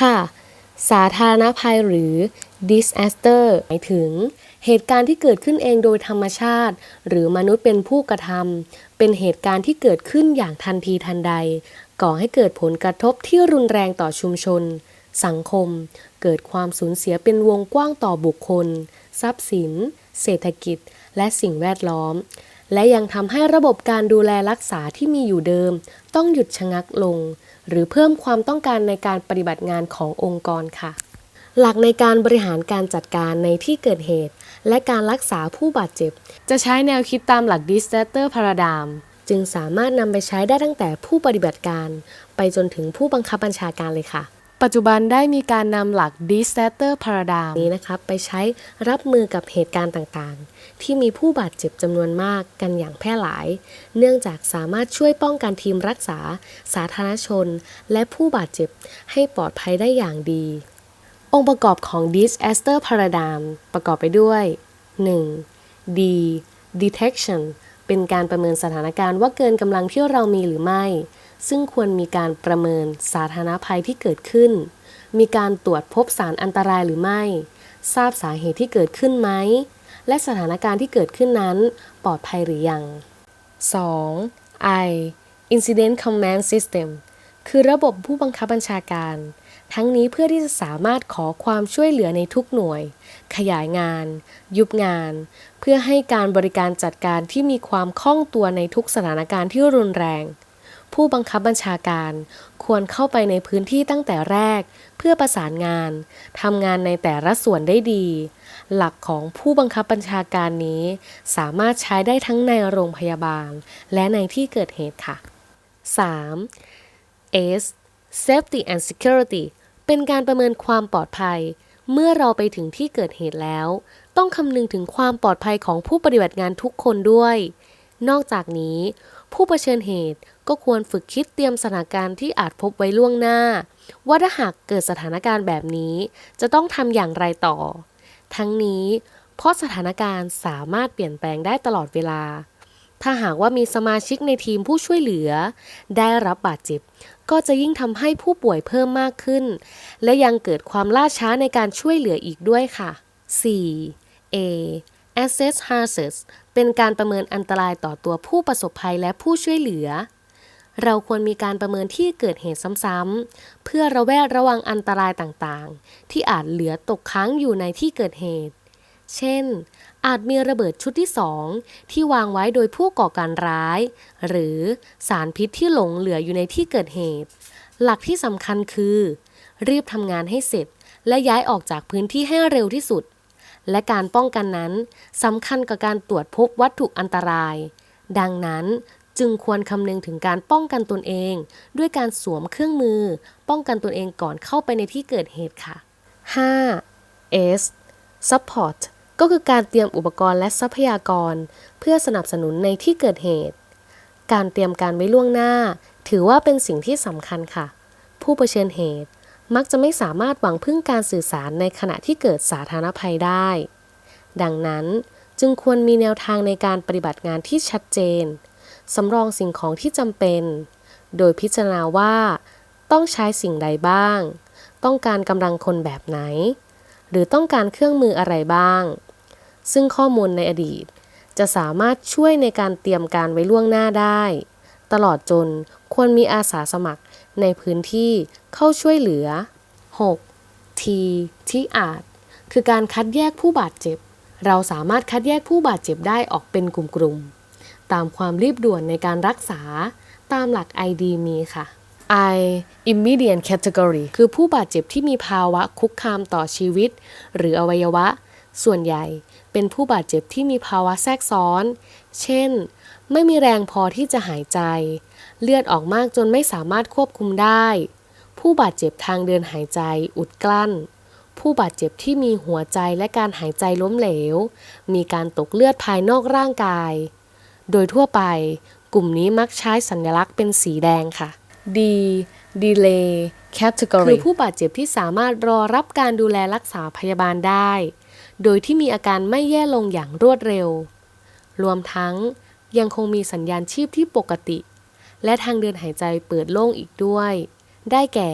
ค่ะ สาธารณภัยหรือ disaster หมายถึง เหตุการณ์ที่เกิดขึ้นเองโดยธรรมชาติ หรือมนุษย์เป็นผู้กระทำเป็นเหตุการณ์ที่เกิดขึ้นอย่างทันทีทันใด ก่อให้เกิดผลกระทบที่รุนแรงต่อชุมชน สังคม เกิดความสูญเสียเป็นวงกว้างต่อบุคคล ทรัพย์สิน เศรษฐกิจ และสิ่งแวดล้อม และยังทำให้ระบบการดูแลรักษาที่มีอยู่เดิม ต้องหยุดชะงักลง หรือเพิ่มความต้องการในการปฏิบัติงานขององค์กรค่ะ หลักในการบริหารการจัดการในที่เกิดเหตุ และการรักษาผู้บาดเจ็บ จะใช้แนวคิดตามหลัก Disaster Paradigm จึงสามารถนำไปใช้ได้ตั้งแต่ผู้ปฏิบัติการ ไปจนถึงผู้บังคับบัญชาการเลยค่ะ ปัจจุบันได้มีการนำหลัก Disaster Paradigm นี้นะครับไปใช้รับมือกับเหตุการณ์ต่างๆ ที่มีผู้บาดเจ็บจำนวนมากกันอย่างแพร่หลาย เนื่องจากสามารถช่วยป้องกันทีมรักษา สาธารณชน และผู้บาดเจ็บให้ปลอดภัยได้อย่างดี องค์ประกอบของ Disaster Paradigm ประกอบไปด้วย 1. D Detection เป็นการประเมินสถานการณ์ว่าเกินกำลังที่เรามีหรือไม่ ซึ่งควรมีการประเมินสาธารณภัยที่เกิดขึ้น มีการตรวจพบสารอันตรายหรือไม่ ทราบสาเหตุที่เกิดขึ้นไหม และสถานการณ์ที่เกิดขึ้นนั้น ปลอดภัยหรือยัง 2. I Incident Command System คือระบบผู้บังคับบัญชาการ ทั้งนี้เพื่อที่จะสามารถขอความช่วยเหลือในทุกหน่วย ขยายงาน ยุบงาน เพื่อให้การบริการจัดการที่มีความคล่องตัวในทุกสถานการณ์ที่รุนแรง ผู้บังคับบัญชาการควรเข้าไปในพื้นที่ตั้งแต่แรก เพื่อประสานงานทำงานในแต่ละส่วนได้ดี หลักของผู้บังคับบัญชาการนี้ สามารถใช้ได้ทั้งในโรงพยาบาล และในที่เกิดเหตุค่ะ 3. S Safety and Security เป็นการประเมินความปลอดภัย เมื่อเราไปถึงที่เกิดเหตุแล้ว ต้องคำนึงถึงความปลอดภัยของผู้ปฏิบัติงานทุกคนด้วย นอกจากนี้ ผู้เผชิญเหตุก็ควรฝึกคิดเตรียมสถานการณ์ที่อาจพบไว้ล่วงหน้า ว่าถ้าหากเกิดสถานการณ์แบบนี้ จะต้องทำอย่างไรต่อ ทั้งนี้ เพราะสถานการณ์สามารถเปลี่ยนแปลงได้ตลอดเวลา ถ้าหากว่ามีสมาชิกในทีมผู้ช่วยเหลือ ได้รับบาดเจ็บ ก็จะยิ่งทำให้ผู้ป่วยเพิ่มมากขึ้น และยังเกิดความล่าช้าในการช่วยเหลืออีกด้วยค่ะ 4. A Assess Hazards เป็นการประเมินอันตรายต่อตัวผู้ประสบภัยและผู้ช่วยเหลือ เราควรมีการประเมินที่เกิดเหตุซ้ำๆ เพื่อระแวดระวังอันตรายต่างๆ ที่อาจเหลือตกค้างอยู่ในที่เกิดเหตุ เช่น อาจมีระเบิดชุดที่สองที่วางไว้โดยผู้ก่อการร้าย หรือสารพิษที่หลงเหลืออยู่ในที่เกิดเหตุ หลักที่สำคัญคือ รีบทำงานให้เสร็จ และย้ายออกจากพื้นที่ให้เร็วที่สุด และการป้องกันนั้นสำคัญกับการตรวจพบวัตถุอันตรายดังนั้น จึงควรคำนึงถึงการป้องกันตนเอง ด้วยการสวมเครื่องมือ ป้องกันตนเองก่อนเข้าไปในที่เกิดเหตุค่ะ 5. S Support ก็คือการเตรียมอุปกรณ์และทรัพยากร เพื่อสนับสนุนในที่เกิดเหตุ การเตรียมการไว้ล่วงหน้า ถือว่าเป็นสิ่งที่สำคัญค่ะ ผู้เผชิญเหตุมักจะไม่สามารถหวังพึ่งการสื่อสารในขณะที่เกิดสาธารณภัยได้ ดังนั้นจึงควรมีแนวทางในการปฏิบัติงานที่ชัดเจน สำรองสิ่งของที่จำเป็น โดยพิจารณาว่า ต้องใช้สิ่งใดบ้าง ต้องการกำลังคนแบบไหน หรือต้องการเครื่องมืออะไรบ้าง ซึ่งข้อมูลในอดีต จะสามารถช่วยในการเตรียมการไว้ล่วงหน้าได้ ตลอดจนควรมีอาสาสมัครในพื้นที่เข้าช่วยเหลือ 6. T ที่อาจ คือการคัดแยกผู้บาดเจ็บ เราสามารถคัดแยกผู้บาดเจ็บได้ออกเป็นกลุ่มๆ ตามความรีบด่วนในการรักษา ตามหลัก ID มีค่ะ I immediate category คือผู้บาดเจ็บที่มีภาวะคุกคามต่อชีวิต หรืออวัยวะ ส่วนใหญ่เป็นผู้บาดเจ็บที่มีภาวะแทรกซ้อน เช่น ไม่มีแรงพอที่จะหายใจ เลือดออกมากจนไม่สามารถควบคุมได้ ผู้บาดเจ็บทางเดินหายใจอุดกลั้น ผู้บาดเจ็บที่มีหัวใจและการหายใจล้มเหลว มีการตกเลือดภายนอกร่างกาย โดยทั่วไป กลุ่มนี้มักใช้สัญลักษณ์เป็นสีแดงค่ะ D delay category คือผู้บาดเจ็บที่สามารถรอรับการดูแลรักษาพยาบาลได้ โดยที่มีอาการไม่แย่ลงอย่างรวดเร็ว รวมทั้งยังคงมีสัญญาณชีพที่ปกติ และทางเดินหายใจเปิดโล่งอีกด้วย ได้แก่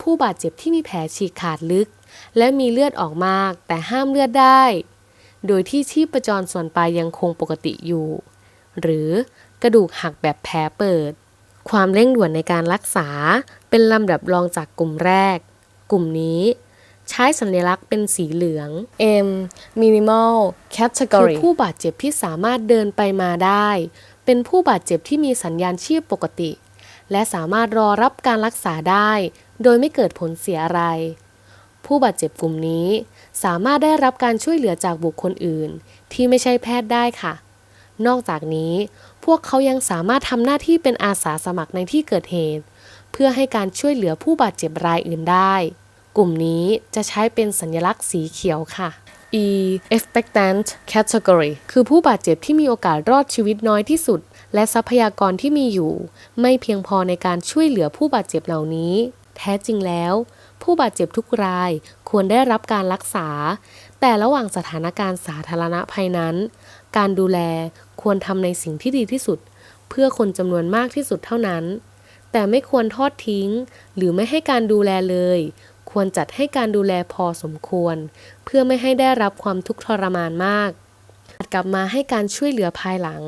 ผผู้บาดเจ็บที่มีแผลฉีกขาดลึก และมีเลือดออกมาก แต่ห้ามเลือดได้ โดยที่ชีพจรส่วนปลายยังคงปกติอยู่ หรือกระดูกหักแบบแผลเปิด ความเร่งด่วนในการรักษาเป็นลำดับรองจากกลุ่มแรก กลุ่มนี้ใช้สัญลักษณ์เป็นสีเหลือง M minimal คื category อผู้บาดเจ็บที่สามารถเดินไปมาได้ เป็นผู้บาดเจ็บที่มีสัญญาณชีพปกติ และสามารถรอรับการรักษาได้ โดยไม่เกิดผลเสียอะไร ผู้บาดเจ็บกลุ่มนี้ สามารถได้รับการช่วยเหลือจากบุคคลอื่น ที่ไม่ใช่แพทย์ได้ค่ะ นอกจากนี้ พวกเขายังสามารถทำหน้าที่เป็นอาสาสมัครในที่เกิดเหตุ เพื่อให้การช่วยเหลือผู้บาดเจ็บรายอื่นได้ กลุ่มนี้จะใช้เป็นสัญลักษณ์สีเขียวค่ะ E expectant category คือผู้บาดเจ็บที่มีโอกาสรอดชีวิตน้อยที่สุด และทรัพยากรที่มีอยู่ ไม่เพียงพอในการช่วยเหลือผู้บาดเจ็บเหล่านี้ แท้จริงแล้ว ผู้บาดเจ็บทุกรายควรได้รับการรักษา แต่ระหว่างสถานการณ์สาธารณภัยนั้น การดูแลควรทำในสิ่งที่ดีที่สุด เพื่อคนจำนวนมากที่สุดเท่านั้น แต่ไม่ควรทอดทิ้ง หรือไม่ให้การดูแลเลย ควรจัดให้การดูแลพอสมควร เพื่อไม่ให้ได้รับความทุกข์ทรมานมากกลับมาให้การช่วยเหลือภายหลัง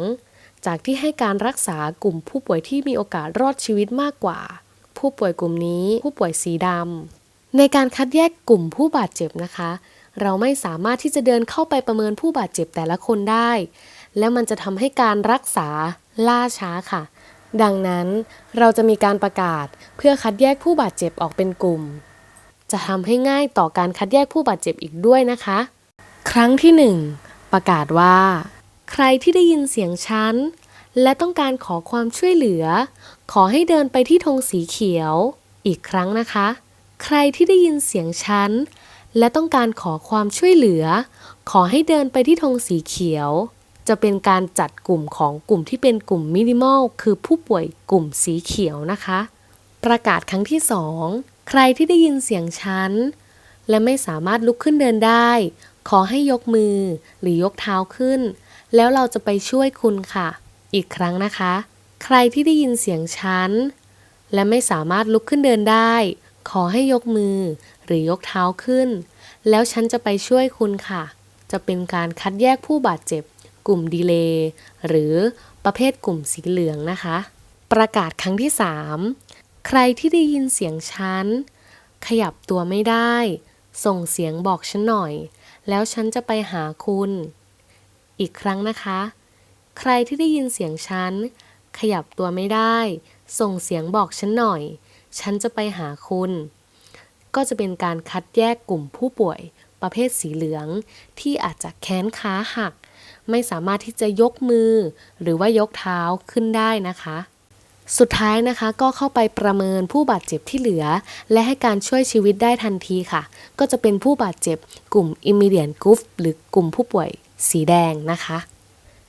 จากที่ให้การรักษากลุ่มผู้ป่วยที่มีโอกาสรอดชีวิตมากกว่า ผู้ป่วยกลุ่มนี้ ผู้ป่วยสีดำในการคัดแยกกลุ่มผู้บาดเจ็บนะคะ เราไม่สามารถที่จะเดินเข้าไปประเมินผู้บาดเจ็บแต่ละคนได้ และมันจะทำให้การรักษาล่าช้าค่ะ ดังนั้นเราจะมีการประกาศเพื่อคัดแยกผู้บาดเจ็บออกเป็นกลุ่ม จะทำให้ง่ายต่อการคัดแยกผู้บาดเจ็บอีกด้วยนะคะ ครั้งที่หนึ่งประกาศว่า ใครที่ได้ยินเสียงฉันและต้องการขอความช่วยเหลือ ขอให้เดินไปที่ธงสีเขียว อีกครั้งนะคะ ใครที่ได้ยินเสียงฉัน และต้องการขอความช่วยเหลือ ขอให้เดินไปที่ธงสีเขียว จะเป็นการจัดกลุ่มของกลุ่มที่เป็นกลุ่มมินิมอลคือผู้ป่วยกลุ่มสีเขียวนะคะ ประกาศครั้งที่สองใครที่ได้ยินเสียงฉัน และไม่สามารถลุกขึ้นเดินได้ ขอให้ยกมือหรือยกเท้าขึ้น แล้วเราจะไปช่วยคุณค่ะ อีกครั้งนะคะ ใครที่ได้ยินเสียงฉันและไม่สามารถลุกขึ้นเดินได้ ขอให้ยกมือ หรือยกเท้าขึ้น แล้วฉันจะไปช่วยคุณค่ะ จะเป็นการคัดแยกผู้บาดเจ็บ กลุ่มดีเลย์หรือประเภทกลุ่มสีเหลืองนะคะ ประกาศครั้งที่ 3 ใครที่ได้ยินเสียงฉัน ขยับตัวไม่ได้ ส่งเสียงบอกฉันหน่อย แล้วฉันจะไปหาคุณ อีกครั้งนะคะ ใครที่ได้ยินเสียงฉัน ขยับตัวไม่ได้ ส่งเสียงบอกฉันหน่อย ฉันจะไปหาคุณ ก็จะเป็นการคัดแยกกลุ่มผู้ป่วยประเภทสีเหลือง ที่อาจจะแขนขาหัก ไม่สามารถที่จะยกมือ หรือว่ายกเท้าขึ้นได้นะคะสุดท้ายนะคะก็เข้าไปประเมินผู้บาดเจ็บที่เหลือ และให้การช่วยชีวิตได้ทันทีค่ะ ก็จะเป็นผู้บาดเจ็บกลุ่ม immediate group หรือกลุ่มผู้ป่วยสีแดงนะคะ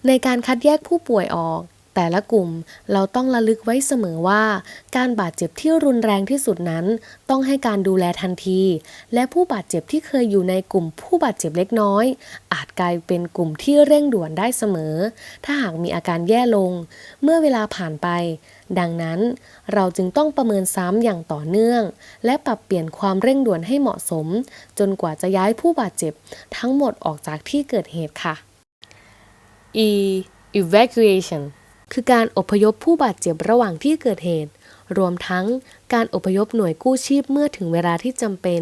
ในการคัดแยกผู้ป่วยออก แต่ละกลุ่มเราต้องระลึกไว้เสมอว่า การบาดเจ็บที่รุนแรงที่สุดนั้น ต้องให้การดูแลทันที และผู้บาดเจ็บที่เคยอยู่ในกลุ่มผู้บาดเจ็บเล็กน้อย อาจกลายเป็นกลุ่มที่เร่งด่วนได้เสมอ ถ้าหากมีอาการแย่ลง เมื่อเวลาผ่านไป ดังนั้นเราจึงต้องประเมินซ้ำอย่างต่อเนื่อง และปรับเปลี่ยนความเร่งด่วนให้เหมาะสม จนกว่าจะย้ายผู้บาดเจ็บ ทั้งหมดออกจากที่เกิดเหตุค่ะ E evacuation คือการอพยพผู้บาดเจ็บระหว่างที่เกิดเหตุ รวมทั้งการอพยพหน่วยกู้ชีพเมื่อถึงเวลาที่จำเป็น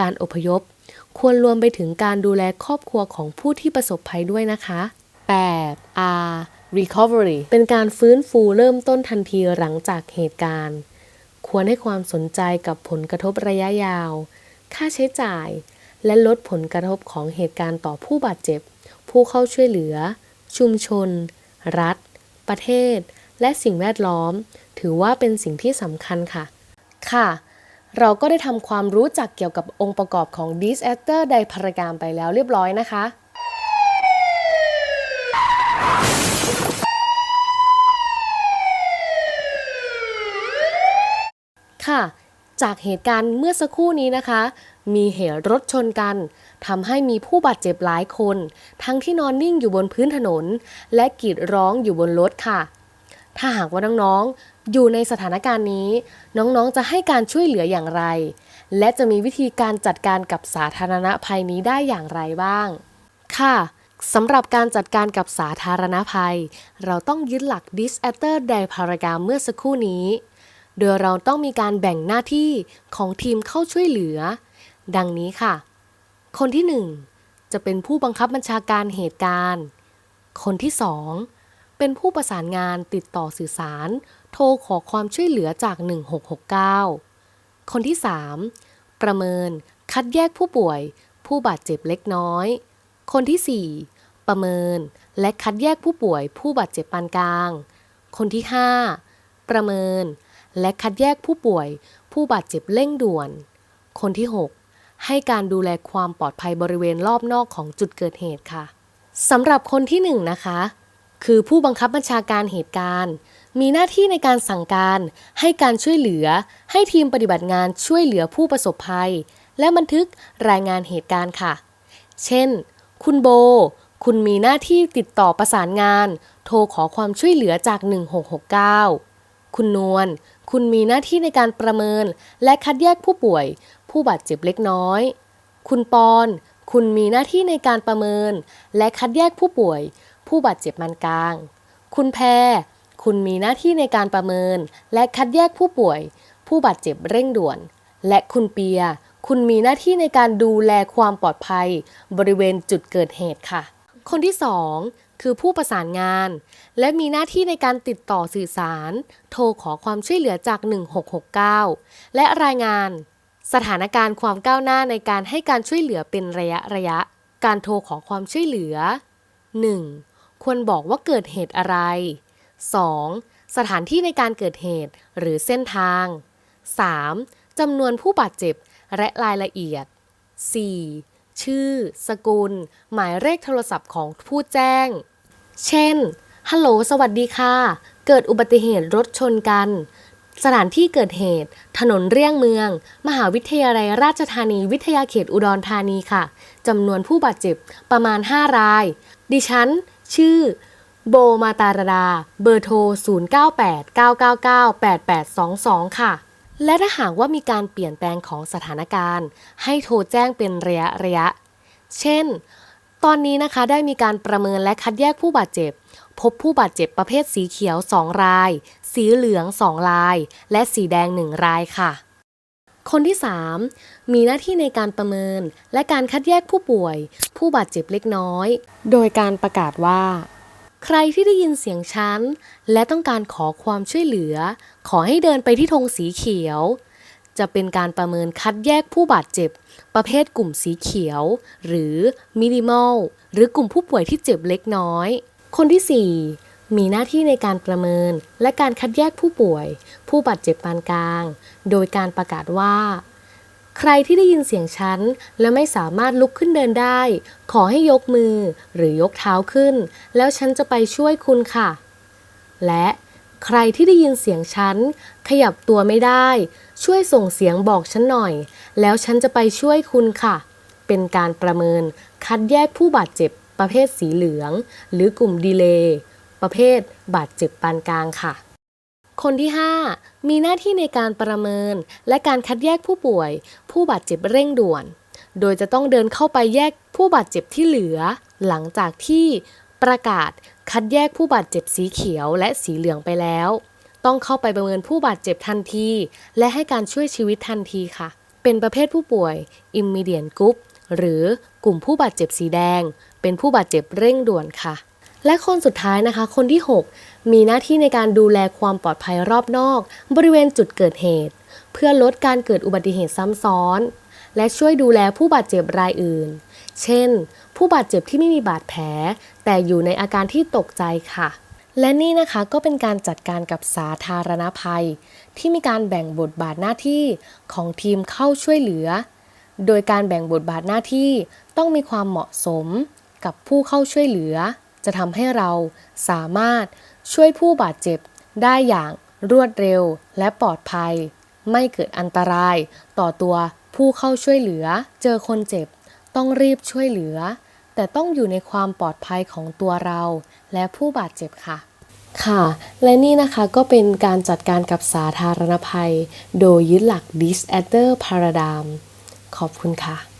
การอพยพควรรวมไปถึงการดูแลครอบครัวของผู้ที่ประสบภัยด้วยนะคะ 8. R recovery เป็นการฟื้นฟูเริ่มต้นทันทีหลังจากเหตุการณ์ ควรให้ความสนใจกับผลกระทบระยะยาว ค่าใช้จ่าย และลดผลกระทบของเหตุการณ์ต่อผู้บาดเจ็บ ผู้เข้าช่วยเหลือ ชุมชน รัฐ ประเทศ และสิ่งแวดล้อม ถือว่าเป็นสิ่งที่สำคัญค่ะ ค่ะ เราก็ได้ทำความรู้จักเกี่ยวกับองค์ประกอบของ Disaster Diagram ไปแล้วเรียบร้อยนะคะค่ะ จากเหตุการณ์เมื่อสักครู่นี้นะคะ มีเหตุรถชนกันทำให้มีผู้บาดเจ็บหลายคน ทั้งที่นอนนิ่งอยู่บนพื้นถนน และกรีดร้องอยู่บนรถค่ะ ถ้าหากว่าน้องๆ อยู่ในสถานการณ์นี้ น้องๆ จะให้การช่วยเหลืออย่างไร และจะมีวิธีการจัดการกับสาธารณภัยนี้ได้อย่างไรบ้าง ค่ะสำหรับการจัดการกับสาธารณภัย เราต้องยึดหลัก disaster diagram เมื่อสักครู่นี้ โดยเราต้องมีการแบ่งหน้าที่ของทีมเข้าช่วยเหลือ ดังนี้ค่ะ คนที่ 1 จะเป็นผู้บังคับบัญชาการเหตุการณ์ คนที่ 2 เป็นผู้ประสานงานติดต่อสื่อสาร โทรขอความช่วยเหลือจาก 1669 คนที่ 3 ประเมินคัดแยกผู้ป่วย ผู้บาดเจ็บเล็กน้อย คนที่ 4 ประเมินและคัดแยกผู้ป่วย ผู้บาดเจ็บปานกลาง คนที่ 5 ประเมิน และคัดแยกผู้ป่วย ผู้บาดเจ็บเร่งด่วน คนที่ 6 ให้การดูแลความปลอดภัยบริเวณรอบนอกของจุดเกิดเหตุค่ะสำหรับคนที่ 1 นะคะ คือผู้บังคับบัญชาการเหตุการณ์ มีหน้าที่ในการสั่งการ ให้การช่วยเหลือ ให้ทีมปฏิบัติงานช่วยเหลือผู้ประสบภัย และบันทึกรายงานเหตุการณ์ค่ะ เช่น คุณโบ คุณมีหน้าที่ติดต่อประสานงาน โทรขอความช่วยเหลือจาก 1669 คุณนวล คุณมีหน้าที่ในการประเมิน และคัดแยกผู้ป่วย ผู้บาดเจ็บเล็กน้อย คุณปอน คุณมีหน้าที่ในการประเมิน และคัดแยกผู้ป่วย ผู้บาดเจ็บมันกลาง คุณแพร คุณมีหน้าที่ในการประเมิน และคัดแยกผู้ป่วย ผู้บาดเจ็บเร่งด่วน และคุณเปีย คุณมีหน้าที่ในการดูแลความปลอดภัย บริเวณจุดเกิดเหตุค่ะ คนที่ 2 คือผู้ประสานงาน และมีหน้าที่ในการติดต่อสื่อสาร โทรขอความช่วยเหลือจาก 1669 และรายงาน สถานการณ์ความก้าวหน้าในการให้การช่วยเหลือเป็นระยะระยะ การโทรขอความช่วยเหลือ 1. ควรบอกว่าเกิดเหตุอะไร 2. สถานที่ในการเกิดเหตุหรือเส้นทาง 3. จำนวนผู้บาดเจ็บและรายละเอียด 4. ชื่อ สกุล หมายเลขโทรศัพท์ของผู้แจ้ง เช่น ฮัลโหล สวัสดีค่ะ เกิดอุบัติเหตุรถชนกัน สถานที่เกิดเหตุ ถนนเลี่ยงเมือง มหาวิทยาลัยราชธานี วิทยาเขตอุดรธานีค่ะ จำนวนผู้บาดเจ็บประมาณ 5 ราย ดิฉัน ชื่อ โบมาตาราดา เบอร์โทร 0989998822 ค่ะและถ้าหากว่ามีการเปลี่ยนแปลงของสถานการณ์ ให้โทรแจ้งเป็นระยะระยะ เช่น ตอนนี้นะคะได้มีการประเมินและคัดแยกผู้บาดเจ็บ พบผู้บาดเจ็บประเภทสีเขียว 2 ราย สีเหลือง 2 ราย และสีแดง 1 รายค่ะ คนที่ 3 มีหน้าที่ในการประเมิน และการคัดแยกผู้ป่วย ผู้บาดเจ็บเล็กน้อย โดยการประกาศว่า ใครที่ได้ยินเสียงฉันและต้องการขอความช่วยเหลือ ขอให้เดินไปที่ธงสีเขียว จะเป็นการประเมินคัดแยกผู้บาดเจ็บ ประเภทกลุ่มสีเขียว หรือมินิมอลหรือกลุ่มผู้ป่วยที่เจ็บเล็กน้อย คนที่ 4 มีหน้าที่ในการประเมินและการคัดแยกผู้ป่วย ผู้บาดเจ็บปานกลาง โดยการประกาศว่า ใครที่ได้ยินเสียงฉัน และไม่สามารถลุกขึ้นเดินได้ ขอให้ยกมือหรือยกเท้าขึ้น แล้วฉันจะไปช่วยคุณค่ะ และ ใครที่ได้ยินเสียงฉัน ขยับตัวไม่ได้ ช่วยส่งเสียงบอกฉันหน่อย แล้วฉันจะไปช่วยคุณค่ะ เป็นการประเมินคัดแยกผู้บาดเจ็บประเภทสีเหลือง หรือกลุ่มดีเลย์ประเภทบาดเจ็บปานกลางค่ะ คนที่ 5 มีหน้าที่ในการประเมิน และการคัดแยกผู้ป่วย ผู้บาดเจ็บเร่งด่วน โดยจะต้องเดินเข้าไปแยกผู้บาดเจ็บที่เหลือ หลังจากที่ ประกาศคัดแยกผู้บาดเจ็บสีเขียวและสีเหลืองไปแล้ว ต้องเข้าไปประเมินผู้บาดเจ็บทันที และให้การช่วยชีวิตทันทีค่ะ เป็นประเภทผู้ป่วย immediate group หรือกลุ่มผู้บาดเจ็บสีแดง เป็นผู้บาดเจ็บเร่งด่วนค่ะ และคนสุดท้ายนะคะ คนที่ 6 มีหน้าที่ในการดูแลความปลอดภัยรอบนอก บริเวณจุดเกิดเหตุ เพื่อลดการเกิดอุบัติเหตุซ้ำซ้อน และช่วยดูแลผู้บาดเจ็บรายอื่น เช่น ผู้บาดเจ็บที่ไม่มีบาดแผล แต่อยู่ในอาการที่ตกใจค่ะ และนี่นะคะก็เป็นการจัดการกับสาธารณภัย ที่มีการแบ่งบทบาทหน้าที่ของทีมเข้าช่วยเหลือ โดยการแบ่งบทบาทหน้าที่ต้องมีความเหมาะสมกับผู้เข้าช่วยเหลือ จะทำให้เราสามารถช่วยผู้บาดเจ็บได้อย่างรวดเร็วและปลอดภัย ไม่เกิดอันตรายต่อตัวผู้เข้าช่วยเหลือเจอคนเจ็บ ต้องรีบช่วยเหลือ แต่ต้องอยู่ในความปลอดภัยของตัวเรา และผู้บาดเจ็บค่ะ ค่ะ และนี่นะคะก็เป็นการจัดการกับสาธารณภัย โดยยึดหลัก disaster paradigm ขอบคุณค่ะ